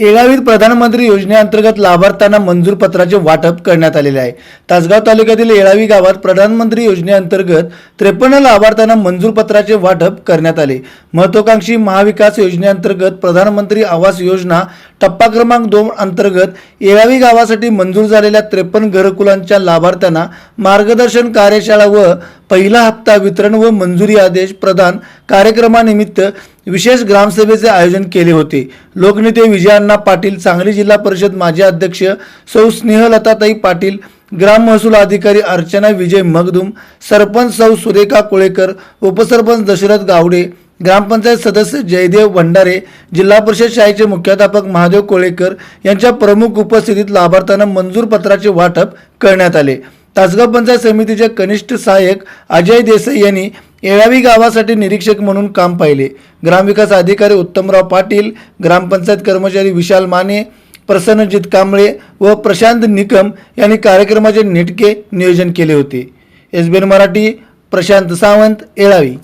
येळावीर प्रधानमंत्री योजनेअंतर्गत लाभार्थ्यांना मंजूर पत्राचे वाटप करण्यात आलेले आहे. तासगाव तालुक्यातील येळावी गावात प्रधानमंत्री योजनेअंतर्गत त्रेपन्न लाभार्थ्यांना मंजूर पत्राचे वाटप करण्यात आले. महत्वाकांक्षी महाविकास योजनेअंतर्गत प्रधानमंत्री आवास योजना टप्पा क्रमांक दोन अंतर्गत येळावी गावासाठी मंजूर झालेल्या त्रेपन्न घरकुलांच्या लाभार्थ्यांना मार्गदर्शन कार्यशाळा व पहिला हप्ता वितरण व मंजुरी आदेश प्रदान कार्यक्रमानिमित्त विशेष ग्रामसभेचे आयोजन केले होते. लोकनेते विजयाण्णा पाटील सांगली जिल्हा परिषद माजी अध्यक्ष सौ स्नेहलताताई पाटील ग्राम महसूल अधिकारी अर्चना विजय मगदुम सरपंच सौ सुरेखा कोळेकर उपसरपंच दशरथ गावडे ग्रामपंचायत सदस्य जयदेव भंडारे जिल्हा परिषद शाळेचे मुख्याध्यापक महादेव कोळेकर यांच्या प्रमुख उपस्थितीत लाभार्थ्यांना मंजूर पत्राचे वाटप करण्यात आले. तासगाव पंचायत समितीचे कनिष्ठ सहाय्यक अजय देसाई यांनी येळावी गावासाठी निरीक्षक म्हणून काम पाहिले. ग्रामविकास अधिकारी उत्तमराव पाटील ग्रामपंचायत कर्मचारी विशाल माने प्रसन्नजित कांबळे व प्रशांत निकम यांनी कार्यक्रमाचे नेटके नियोजन केले होते. एस मराठी प्रशांत सावंत येळावी.